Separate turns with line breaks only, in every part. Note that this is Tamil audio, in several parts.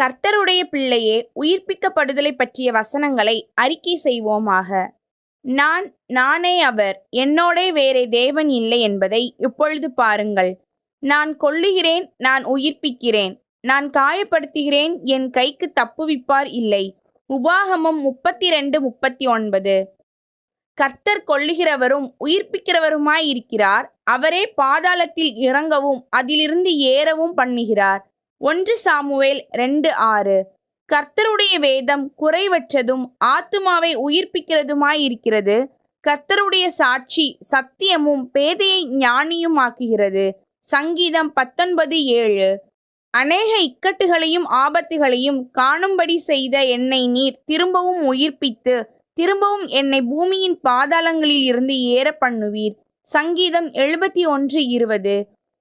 கர்த்தருடைய பிள்ளையே உயிர்ப்பிக்கப்படுதலை பற்றிய வசனங்களை அறிக்கை செய்வோமாக. நான் நானே அவர் என்னோடே வேறே தேவன் இல்லை என்பதை இப்பொழுது பாருங்கள். நான் கொல்லுகிறேன் நான் உயிர்ப்பிக்கிறேன். நான் காயப்படுத்துகிறேன் என் கைக்கு தப்புவிப்பார் இல்லை. உபாகமம் முப்பத்தி ரெண்டு முப்பத்தி ஒன்பது கர்த்தர் கொல்லுகிறவரும் உயிர்ப்பிக்கிறவருமாய் இருக்கிறார். அவரே பாதாளத்தில் இறங்கவும் அதிலிருந்து ஏறவும் பண்ணுகிறார். ஒன்று சாமுவேல் ரெண்டு ஆறு. கர்த்தருடைய வேதம் குறைவற்றதும் ஆத்துமாவை உயிர்ப்பிக்கிறதுமாய் இருக்கிறது கர்த்தருடைய சாட்சி சத்தியமும் பேதையை ஞானியுமாக்குகிறது. சங்கீதம் பத்தொன்பது ஏழு. அநேக இக்கட்டுகளையும் ஆபத்துகளையும் காணும்படி செய்த என்னை நீர் திரும்பவும் உயிர்ப்பித்து திரும்பவும் என்னை பூமியின் பாதாளங்களில் இருந்து ஏற பண்ணுவீர் சங்கீதம் எழுபத்தி ஒன்று இருபது.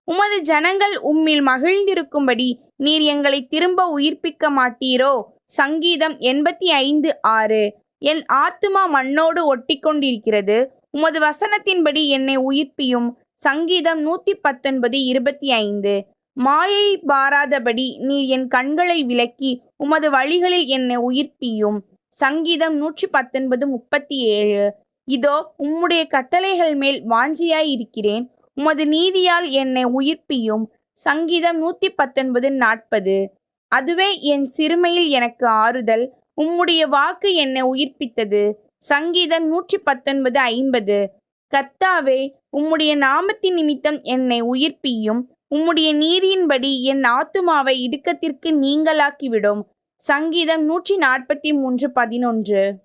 உமது ஜனங்கள் உம்மில் மகிழ்ந்திருக்கும்படி நீர் எங்களை திரும்ப உயிர்ப்பிக்க மாட்டீரோ? சங்கீதம் எண்பத்தி ஐந்து ஆறு. என் ஆத்துமா மண்ணோடு ஒட்டி கொண்டிருக்கிறது உமது வசனத்தின்படி என்னை உயிர்ப்பியும். சங்கீதம் நூத்தி பத்தொன்பது இருபத்தி ஐந்து. மாயை பாராதபடி நீர் என் கண்களை விலக்கி உமது வழிகளில் என்னை உயிர்ப்பியும். சங்கீதம் நூற்றி பத்தொன்பது முப்பத்தி ஏழு. இதோ உம்முடைய கட்டளைகள் மேல் வாஞ்சியாய் இருக்கிறேன் உமது நீதியால் என்னை உயிர்ப்பியும். சங்கீதம் நூத்தி பத்தொன்பது நாற்பது. அதுவே என் சிறுமையில் எனக்கு ஆறுதல். உம்முடைய வாக்கு என்னை உயிர்ப்பித்தது. சங்கீதம் நூற்றி பத்தொன்பது ஐம்பது. கத்தாவே உம்முடைய நாமத்தின் நிமித்தம் என்னை உயிர்ப்பியும். உம்முடைய நீதியின்படி என் ஆத்துமாவை இடுக்கத்திற்கு நீங்களாக்கிவிடும். சங்கீதம் நூற்றி நாற்பத்தி மூன்று பதினொன்று.